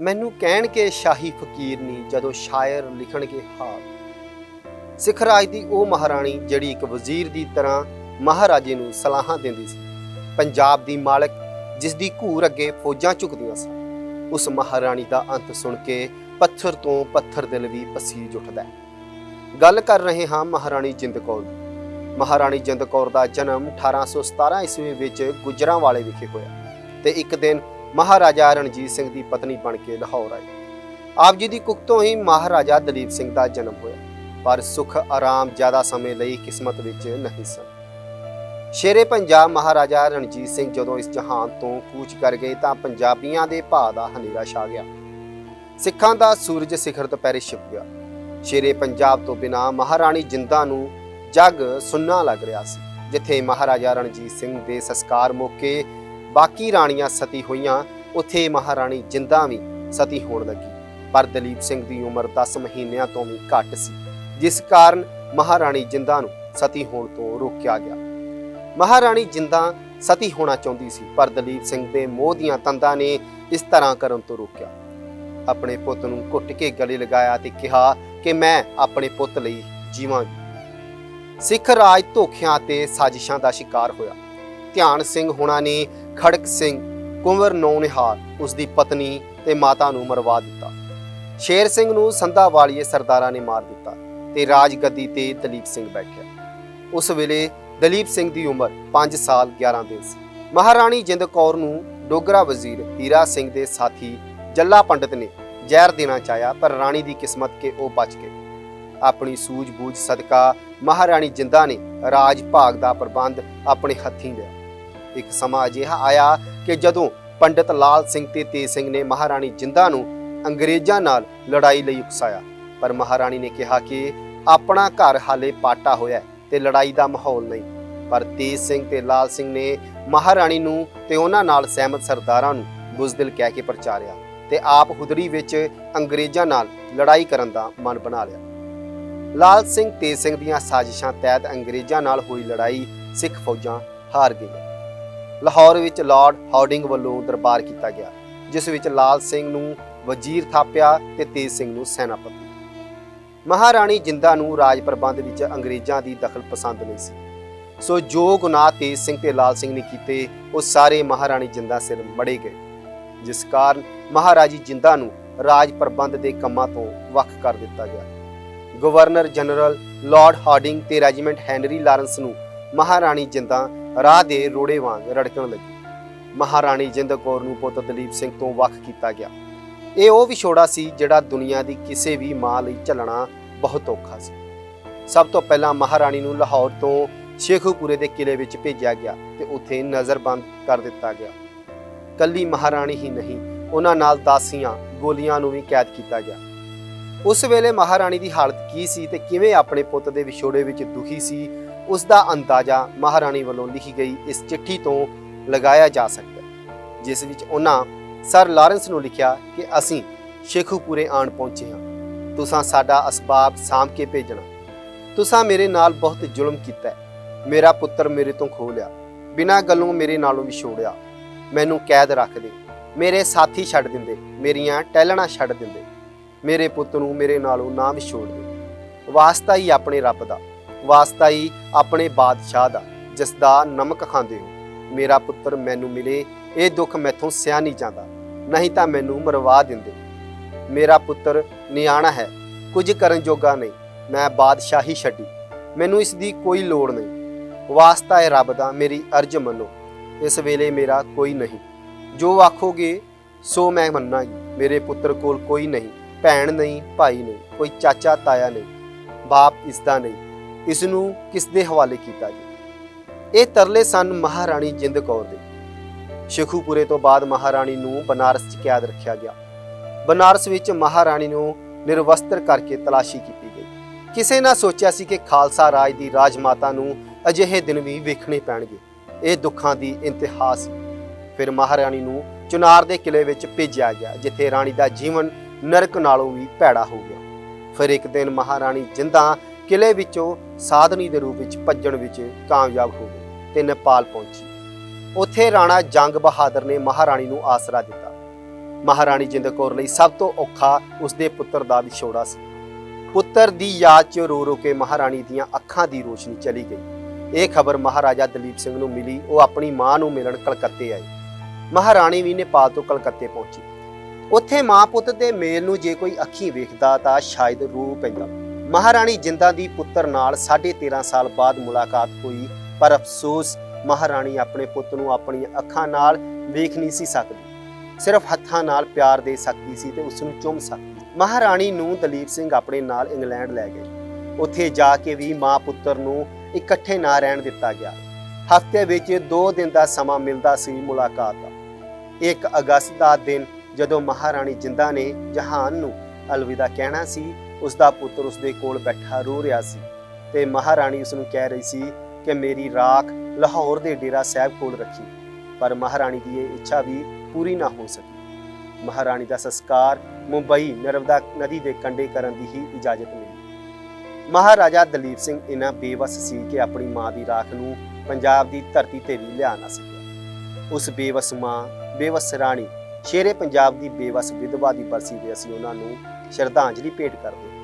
ਮੈਨੂੰ ਕਹਿਣਗੇ ਸ਼ਾਹੀ ਫਕੀਰ ਨਹੀਂ ਜਦੋਂ ਸ਼ਾਇਰ ਲਿਖਣਗੇ ਹਾਲ ਸਿੱਖ ਰਾਜ ਦੀ ਉਹ ਮਹਾਰਾਣੀ ਜਿਹੜੀ ਇੱਕ ਵਜ਼ੀਰ ਦੀ ਤਰ੍ਹਾਂ ਮਹਾਰਾਜੇ ਨੂੰ ਸਲਾਹਾਂ ਦਿੰਦੀ ਸੀ। ਪੰਜਾਬ ਦੀ ਮਾਲਕ ਜਿਸ ਦੀ ਘੂਰ ਅੱਗੇ ਫੌਜਾਂ ਝੁਕਦੀਆਂ ਸਨ, ਉਸ ਮਹਾਰਾਣੀ ਦਾ ਅੰਤ ਸੁਣ ਕੇ ਪੱਥਰ ਤੋਂ ਪੱਥਰ ਦਿਲ ਵੀ ਪਸੀਜ ਉੱਠਦਾ ਹੈ। ਗੱਲ ਕਰ ਰਹੇ ਹਾਂ ਮਹਾਰਾਣੀ ਜਿੰਦ ਕੌਰ ਦੀ। ਮਹਾਰਾਣੀ ਜਿੰਦ ਕੌਰ ਦਾ ਜਨਮ 1817 ਈਸਵੀ ਵਿੱਚ ਗੁਜਰਾਂਵਾਲੇ ਵਿਖੇ ਹੋਇਆ ਤੇ ਇੱਕ ਦਿਨ ਮਹਾਰਾਜਾ ਰਣਜੀਤ ਸਿੰਘ ਦੀ ਪਤਨੀ ਬਣ ਕੇ ਲਾਹੌਰ ਆਈ ਆਪ ਜੀ ਦੀ ਕੁੱਖ ਤੋਂ ਹੀ ਮਹਾਰਾਜਾ ਦਲੀਪ ਸਿੰਘ ਦਾ ਜਨਮ ਹੋਇਆ, ਪਰ ਸੁਖ, ਆਰਾਮ ਜ਼ਿਆਦਾ ਸਮੇਂ ਲਈ ਕਿਸਮਤ ਵਿੱਚ ਨਹੀਂ ਸਨ। ਸ਼ੇਰੇ ਪੰਜਾਬ ਮਹਾਰਾਜਾ ਰਣਜੀਤ ਸਿੰਘ ਜਦੋਂ ਇਸ ਜਹਾਨ ਤੋਂ ਕੂਚ ਕਰ ਗਏ ਤਾਂ ਪੰਜਾਬੀਆਂ ਦੇ ਭਾ ਦਾ ਹਨੇਰਾ ਛਾ ਗਿਆ। ਸਿੱਖਾਂ ਦਾ ਸੂਰਜ ਸਿਖਰ ਦੁਪਹਿਰੇ ਛਿਪ ਗਿਆ। ਸ਼ੇਰੇ ਪੰਜਾਬ ਤੋਂ ਬਿਨਾ ਮਹਾਰਾਣੀ ਜਿੰਦਾ ਨੂੰ ਜੱਗ ਸੁੰਨਾ ਲੱਗ ਰਿਹਾ ਸੀ, ਜਿੱਥੇ ਮਹਾਰਾਜਾ ਰਣਜੀਤ ਸਿੰਘ ਦੇ ਸੰਸਕਾਰ ਮੌਕੇ ਬਾਕੀ ਰਾਣੀਆਂ ਸਤੀ ਹੋਈਆਂ, ਉੱਥੇ ਮਹਾਰਾਣੀ ਜਿੰਦਾ ਵੀ ਸਤੀ ਹੋਣ ਲੱਗੀ। ਪਰ ਦਲੀਪ ਸਿੰਘ ਦੀ ਉਮਰ 10 ਮਹੀਨਿਆਂ ਤੋਂ ਵੀ ਘੱਟ ਸੀ, ਜਿਸ ਕਾਰਨ ਮਹਾਰਾਣੀ ਜਿੰਦਾ ਨੂੰ ਸਤੀ ਹੋਣ ਤੋਂ ਰੋਕਿਆ ਗਿਆ। ਮਹਾਰਾਣੀ ਜਿੰਦਾ ਸਤੀ ਹੋਣਾ ਚਾਹੁੰਦੀ ਸੀ, ਪਰ ਦਲੀਪ ਸਿੰਘ ਦੇ ਮੋਹ ਦੀਆਂ ਤੰਦਾਂ ਨੇ ਇਸ ਤਰ੍ਹਾਂ ਕਰਨ ਤੋਂ ਰੋਕਿਆ। ਆਪਣੇ ਪੁੱਤ ਨੂੰ ਘੁੱਟ ਕੇ ਗਲੇ ਲਗਾਇਆ ਤੇ ਕਿਹਾ ਕਿ ਮੈਂ ਆਪਣੇ ਪੁੱਤ ਲਈ ਜੀਵਾਂਗੀ। ਸਿੱਖ ਰਾਜ ਧੋਖਿਆਂ ਤੇ ਸਾਜ਼ਿਸ਼ਾਂ ਦਾ ਸ਼ਿਕਾਰ ਹੋਇਆ। ਧਿਆਨ ਸਿੰਘ ਹੁਣਾਂ ਨੇ ਖੜਕ ਸਿੰਘ ਕੁੰਵਰ ਨੌਨਿਹਾਰ ਉਸ ਦੀ ਪਤਨੀ ਤੇ ਮਾਤਾ ਨੂੰ ਮਰਵਾ ਦਿੱਤਾ। ਸ਼ੇਰ ਸਿੰਘ ਨੂੰ ਸੰਧਾ ਵਾਲੀਏ ਸਰਦਾਰਾਂ ਨੇ ਮਾਰ ਦਿੱਤਾ ਤੇ ਰਾਜ ਗੱਦੀ ਤੇ ਦਲੀਪ ਸਿੰਘ ਬੈਠਿਆ। ਉਸ ਵੇਲੇ ਦਲੀਪ ਸਿੰਘ ਦੀ ਉਮਰ 5 ਸਾਲ 11 ਦਿਨ ਸੀ। ਮਹਾਰਾਣੀ ਜਿੰਦ ਕੌਰ ਨੂੰ ਡੋਗਰਾ ਵਜ਼ੀਰ ਹੀਰਾ ਸਿੰਘ ਦੇ ਸਾਥੀ ਜੱਲਾ ਪੰਡਤ ਨੇ ਜ਼ਹਿਰ ਦੇਣਾ ਚਾਹਿਆ, ਪਰ ਰਾਣੀ ਦੀ ਕਿਸਮਤ ਕੇ ਉਹ ਬਚ ਗਏ। ਆਪਣੀ ਸੂਝ-ਬੂਝ ਸਦਕਾ ਮਹਾਰਾਣੀ ਜਿੰਦਾ ਨੇ ਰਾਜ ਭਾਗ ਦਾ ਪ੍ਰਬੰਧ ਆਪਣੇ ਹੱਥੀਂ ਲਿਆ। ਇੱਕ ਸਮਾਂ ਅਜਿਹਾ ਆਇਆ ਕਿ ਜਦੋਂ ਪੰਡਤ ਲਾਲ ਸਿੰਘ ਤੇ ਤੇਜ ਸਿੰਘ ਨੇ ਮਹਾਰਾਣੀ ਜਿੰਦਾ ਨੂੰ ਅੰਗਰੇਜ਼ਾਂ ਨਾਲ ਲੜਾਈ ਲਈ ਉਕਸਾਇਆ। ਪਰ ਮਹਾਰਾਣੀ ਨੇ ਕਿਹਾ ਕਿ ਆਪਣਾ ਘਰ ਹਾਲੇ ਪਾਟਾ ਹੋਇਆ ਤੇ ਲੜਾਈ ਦਾ ਮਾਹੌਲ ਨਹੀਂ। ਪਰ ਤੇਜ ਸਿੰਘ ਤੇ ਲਾਲ ਸਿੰਘ ਨੇ ਮਹਾਰਾਣੀ ਨੂੰ ਤੇ ਉਹਨਾਂ ਨਾਲ ਸਹਿਮਤ ਸਰਦਾਰਾਂ ਨੂੰ ਬੁਜ਼ਦਿਲ ਕਹਿ ਕੇ ਪ੍ਰਚਾਰਿਆ ਤੇ ਆਪ ਹੁਦਰੀ ਵਿੱਚ ਅੰਗਰੇਜ਼ਾਂ ਨਾਲ ਲੜਾਈ ਕਰਨ ਦਾ ਮਨ ਬਣਾ ਲਿਆ। ਲਾਲ ਸਿੰਘ, ਤੇਜ ਸਿੰਘ ਦੀਆਂ ਸਾਜ਼ਿਸ਼ਾਂ ਤਹਿਤ ਅੰਗਰੇਜ਼ਾਂ ਨਾਲ ਹੋਈ ਲੜਾਈ ਸਿੱਖ ਫੌਜਾਂ ਹਾਰ ਗਈਆਂ। ਲਾਹੌਰ ਵਿੱਚ ਲਾਰਡ ਹਾਰਡਿੰਗ ਵੱਲੋਂ ਦਰਬਾਰ ਕੀਤਾ ਗਿਆ, ਜਿਸ ਵਿੱਚ ਲਾਲ ਸਿੰਘ ਨੂੰ ਵਜ਼ੀਰ ਥਾਪਿਆ ਤੇ ਤੇਜ ਸਿੰਘ ਨੂੰ ਸੈਨਾਪਤੀ। ਮਹਾਰਾਣੀ ਜਿੰਦਾ ਨੂੰ ਰਾਜ ਪ੍ਰਬੰਧ ਵਿੱਚ ਅੰਗਰੇਜ਼ਾਂ ਦੀ ਦਖਲ ਪਸੰਦ ਨਹੀਂ ਸੀ। ਸੋ ਜੋ ਗੁਨਾਹ ਤੇਜ ਸਿੰਘ ਤੇ ਲਾਲ ਸਿੰਘ ਨੇ ਕੀਤੇ, ਉਹ ਸਾਰੇ ਮਹਾਰਾਣੀ ਜਿੰਦਾ ਸਿਰ ਮੜੇ ਗਏ, ਜਿਸ ਕਾਰਨ ਮਹਾਰਾਜੀ ਜਿੰਦਾ ਨੂੰ ਰਾਜ ਪ੍ਰਬੰਧ ਦੇ ਕੰਮਾਂ ਤੋਂ ਵੱਖ ਕਰ ਦਿੱਤਾ ਗਿਆ। ਗਵਰਨਰ ਜਨਰਲ ਲਾਰਡ ਹਾਰਡਿੰਗ ਤੇ ਰੈਜੀਮੈਂਟ ਹੈਨਰੀ ਲਾਰੈਂਸ ਨੂੰ ਮਹਾਰਾਣੀ ਜਿੰਦਾ ਰਾਹ ਦੇ ਰੋੜੇ ਵਾਂਗ ਰੜਕਣ ਲੱਗੀ। ਮਹਾਰਾਣੀ ਜਿੰਦ ਕੌਰ ਨੂੰ ਪੁੱਤ ਦਲੀਪ ਸਿੰਘ ਤੋਂ ਵੱਖ ਕੀਤਾ ਗਿਆ। ਇਹ ਉਹ ਵਿਛੋੜਾ ਸੀ ਜਿਹੜਾ ਦੁਨੀਆ ਦੀ ਕਿਸੇ ਵੀ ਮਾਂ ਲਈ ਝੱਲਣਾ ਬਹੁਤ ਔਖਾ ਸੀ। ਸਭ ਤੋਂ ਪਹਿਲਾਂ ਮਹਾਰਾਣੀ ਨੂੰ ਲਾਹੌਰ ਤੋਂ ਸ਼ੇਖੂਪੁਰੇ ਦੇ ਕਿਲੇ ਵਿੱਚ ਭੇਜਿਆ ਗਿਆ ਤੇ ਉੱਥੇ ਨਜ਼ਰਬੰਦ ਕਰ ਦਿੱਤਾ ਗਿਆ। ਕੱਲੀ ਮਹਾਰਾਣੀ ਹੀ ਨਹੀਂ, ਉਹਨਾਂ ਨਾਲ ਦਾਸੀਆਂ, ਗੋਲੀਆਂ ਨੂੰ ਵੀ ਕੈਦ ਕੀਤਾ ਗਿਆ। ਉਸ ਵੇਲੇ ਮਹਾਰਾਣੀ ਦੀ ਹਾਲਤ ਕੀ ਸੀ ਤੇ ਕਿਵੇਂ ਆਪਣੇ ਪੁੱਤ ਦੇ ਵਿਛੋੜੇ ਵਿੱਚ ਦੁਖੀ ਸੀ ਉਸ ਦਾ ਅੰਦਾਜ਼ਾ ਮਹਾਰਾਣੀ ਵੱਲੋਂ ਲਿਖੀ ਗਈ ਇਸ ਚਿੱਠੀ ਤੋਂ ਲਗਾਇਆ ਜਾ ਸਕਦਾ ਹੈ, ਜਿਸ ਵਿੱਚ ਉਹਨਾਂ ਸਰ ਲਾਰੈਂਸ ਨੂੰ ਲਿਖਿਆ ਕਿ ਅਸੀਂ ਸ਼ੇਖੂਪੁਰੇ ਆਣ ਪਹੁੰਚੇ ਹਾਂ। ਤੁਸੀਂ ਸਾਡਾ ਅਸਬਾਬ ਸਾਂਭ ਕੇ ਭੇਜਣਾ। ਤੁਸੀਂ ਮੇਰੇ ਨਾਲ ਬਹੁਤ ਜ਼ੁਲਮ ਕੀਤਾ ਮੇਰਾ ਪੁੱਤਰ ਮੇਰੇ ਤੋਂ ਖੋ ਲਿਆ। ਬਿਨਾਂ ਗੱਲੋਂ ਮੇਰੇ ਨਾਲੋਂ ਵਿਛੋੜਿਆ। ਮੈਨੂੰ ਕੈਦ ਰੱਖ ਦੇ। ਮੇਰੇ ਸਾਥੀ ਛੱਡ ਦਿੰਦੇ। ਮੇਰੀਆਂ ਟਹਿਲਣਾ ਛੱਡ ਦਿੰਦੇ। ਮੇਰੇ ਪੁੱਤ ਨੂੰ ਮੇਰੇ ਨਾਲੋਂ ਨਾ ਵਿਛੋੜ ਦੇ। ਵਾਸਤਾ ਹੀ ਆਪਣੇ ਰੱਬ ਦਾ, ਵਾਸਤਾ ਹੀ ਆਪਣੇ ਬਾਦਸ਼ਾਹ ਦਾ ਜਿਸ ਦਾ ਨਮਕ ਖਾਂਦੇ ਹੋ। ਮੇਰਾ ਪੁੱਤਰ ਮੈਨੂੰ ਮਿਲੇ, ਇਹ ਦੁੱਖ ਮੈਥੋਂ ਸਿਆ ਨਹੀਂ ਜਾਂਦਾ, ਨਹੀਂ ਤਾਂ ਮੈਨੂੰ ਮਰਵਾ ਦਿੰਦੇ। ਮੇਰਾ ਪੁੱਤਰ ਨਿਆਣਾ ਹੈ, ਕੁਝ ਕਰਨ ਜੋਗਾ ਨਹੀਂ, ਮੈਂ ਬਾਦਸ਼ਾਹੀ ਛੱਡੀ। ਮੈਨੂੰ ਇਸ ਦੀ ਕੋਈ ਲੋੜ ਨਹੀਂ। ਵਾਸਤਾ ਹੈ ਰੱਬ ਦਾ, ਮੇਰੀ ਅਰਜ਼ ਮੰਨੋ। ਇਸ ਵੇਲੇ ਮੇਰਾ ਕੋਈ ਨਹੀਂ। ਜੋ ਆਖੋਗੇ, ਸੋ ਮੈਂ ਮੰਨਾਂਗੀ। ਮੇਰੇ ਪੁੱਤਰ ਕੋਲ ਕੋਈ ਨਹੀਂ। ਭੈਣ ਨਹੀਂ, ਭਾਈ ਨਹੀਂ, ਕੋਈ ਚਾਚਾ ਤਾਇਆ ਨਹੀਂ, ਬਾਪ ਇਸ ਦਾ ਨਹੀਂ ਇਸ ਨੂੰ ਕਿਸ ਦੇ ਹਵਾਲੇ ਕੀਤਾ ਜੀ? ਇਹ ਤਰਲੇ ਸਨ ਮਹਾਰਾਣੀ ਜਿੰਦ ਕੌਰ ਦੇ। ਸ਼ੇਖੂਪੁਰੇ ਤੋਂ ਬਾਅਦ ਮਹਾਰਾਣੀ ਨੂੰ ਬਨਾਰਸ 'ਚ ਕੈਦ ਰੱਖਿਆ ਗਿਆ। ਬਨਾਰਸ ਵਿੱਚ ਮਹਾਰਾਣੀ ਨੂੰ ਨਿਰਵਸਤਰ ਕਰਕੇ ਤਲਾਸ਼ੀ ਕੀਤੀ ਗਈ। ਕਿਸੇ ਨਾ ਸੋਚਿਆ ਸੀ ਕਿ ਖਾਲਸਾ ਰਾਜ ਦੀ ਰਾਜਮਾਤਾ ਨੂੰ ਅਜਿਹੇ ਦਿਨ ਵੀ ਵੇਖਣੇ ਪੈਣਗੇ। ਇਹ ਦੁੱਖਾਂ ਦੀ ਇੰਤਹਾ ਸੀ। ਫਿਰ ਮਹਾਰਾਣੀ ਨੂੰ ਚੁਨਾਰ ਦੇ ਕਿਲੇ ਵਿੱਚ ਭੇਜਿਆ ਗਿਆ, ਜਿੱਥੇ ਰਾਣੀ ਦਾ ਜੀਵਨ ਨਰਕ ਨਾਲੋਂ ਵੀ ਭੈੜਾ ਹੋ ਗਿਆ। ਫਿਰ ਇੱਕ ਦਿਨ ਮਹਾਰਾਣੀ ਜਿੰਦਾ ਕਿਲੇ ਵਿੱਚੋਂ ਸਾਧਨੀ ਦੇ ਰੂਪ ਵਿੱਚ ਭੱਜਣ ਵਿੱਚ ਕਾਮਯਾਬ ਹੋ ਗਈ ਤੇ ਨੇਪਾਲ ਪਹੁੰਚੀ। ਉੱਥੇ ਰਾਣਾ ਜੰਗ ਬਹਾਦਰ ਨੇ ਮਹਾਰਾਣੀ ਨੂੰ ਆਸਰਾ ਦਿੱਤਾ। ਮਹਾਰਾਣੀ ਜਿੰਦ ਕੌਰ ਲਈ ਸਭ ਤੋਂ ਔਖਾ ਉਸਦੇ ਪੁੱਤਰ ਦਾ ਵਿਛੋੜਾ ਸੀ। ਪੁੱਤਰ ਦੀ ਯਾਦ 'ਚ ਰੋ ਰੋ ਕੇ ਮਹਾਰਾਣੀ ਦੀਆਂ ਅੱਖਾਂ ਦੀ ਰੋਸ਼ਨੀ ਚਲੀ ਗਈ। ਇਹ ਖਬਰ ਮਹਾਰਾਜਾ ਦਲੀਪ ਸਿੰਘ ਨੂੰ ਮਿਲੀ, ਉਹ ਆਪਣੀ ਮਾਂ ਨੂੰ ਮਿਲਣ ਕਲਕੱਤੇ ਆਈ। ਮਹਾਰਾਣੀ ਵੀ ਨੇਪਾਲ ਤੋਂ ਕਲਕੱਤੇ ਪਹੁੰਚੀ। ਉੱਥੇ ਮਾਂ ਪੁੱਤ ਦੇ ਮੇਲ ਨੂੰ ਜੇ ਕੋਈ ਅੱਖੀਂ ਵੇਖਦਾ ਤਾਂ ਸ਼ਾਇਦ ਰੂਹ ਪੈਂਦਾ। ਮਹਾਰਾਣੀ ਜਿੰਦਾ ਦੀ ਪੁੱਤਰ ਨਾਲ 13.5 ਸਾਲ ਬਾਅਦ ਮੁਲਾਕਾਤ ਹੋਈ, ਪਰ ਅਫਸੋਸ, ਮਹਾਰਾਣੀ ਆਪਣੇ ਪੁੱਤ ਨੂੰ ਆਪਣੀਆਂ ਅੱਖਾਂ ਨਾਲ ਵੇਖ ਨਹੀਂ ਸੀ ਸਕਦੀ। ਸਿਰਫ ਹੱਥਾਂ ਨਾਲ ਪਿਆਰ ਦੇ ਸਕਦੀ ਸੀ ਤੇ ਉਸ ਨੂੰ ਚੁੰਮ ਸਕਦੀ। ਮਹਾਰਾਣੀ ਨੂੰ ਦਲੀਪ ਸਿੰਘ ਆਪਣੇ ਨਾਲ ਇੰਗਲੈਂਡ ਲੈ ਗਏ। ਉੱਥੇ ਜਾ ਕੇ ਵੀ ਮਾਂ ਪੁੱਤਰ ਨੂੰ ਇਕੱਠੇ ਨਾ ਰਹਿਣ ਦਿੱਤਾ ਗਿਆ। ਹਫ਼ਤੇ ਵਿੱਚ 2 ਦਿਨ ਦਾ ਸਮਾਂ ਮਿਲਦਾ ਸੀ ਮੁਲਾਕਾਤ ਦਾ। 1 ਅਗਸਤ ਦਾ ਦਿਨ ਜਦੋਂ ਮਹਾਰਾਣੀ ਜਿੰਦਾ ਨੇ ਜਹਾਨ ਨੂੰ ਅਲਵਿਦਾ ਕਹਿਣਾ ਸੀ ਉਸ ਦਾ ਪੁੱਤਰ ਉਸ ਦੇ ਕੋਲ ਬੈਠਾ ਰੋ ਰਿਹਾ ਸੀ ਤੇ ਮਹਾਰਾਣੀ ਉਸ ਨੂੰ ਕਹਿ ਰਹੀ ਸੀ ਕਿ ਮੇਰੀ ਰਾਖ ਲਾਹੌਰ ਦੇ ਡੇਰਾ ਸਾਹਿਬ ਕੋਲ ਰੱਖੀ, ਪਰ ਮਹਾਰਾਣੀ ਦੀ ਇਹ ਇੱਛਾ ਵੀ ਪੂਰੀ ਨਾ ਹੋ ਸਕੀ। ਮਹਾਰਾਣੀ ਦਾ ਸੰਸਕਾਰ ਮੁੰਬਈ ਨਰਮਦਾ ਨਦੀ ਦੇ ਕੰਢੇ ਕਰਨ ਦੀ ਹੀ ਇਜਾਜ਼ਤ ਮਿਲੀ। ਮਹਾਰਾਜਾ ਦਲੀਪ ਸਿੰਘ ਇਨਾ ਬੇਵਸ ਸੀ ਕਿ ਆਪਣੀ ਮਾਂ ਦੀ ਰਾਖ ਨੂੰ ਪੰਜਾਬ ਦੀ ਧਰਤੀ ਤੇ ਵੀ ਲਿਆ ਨਾ ਸਕਿਆ। ਉਸ ਬੇਵਸ ਮਾਂ, ਬੇਵਸ ਰਾਣੀ ਸ਼ੇਰੇ ਪੰਜਾਬ ਦੀ ਬੇਵਸ ਵਿਧਵਾ ਦੀ ਬਰਸੀ ਤੇ ਅਸੀਂ ਉਹਨਾਂ ਨੂੰ ਸ਼ਰਧਾਂਜਲੀ ਭੇਟ ਕਰਦੇ ਹਾਂ।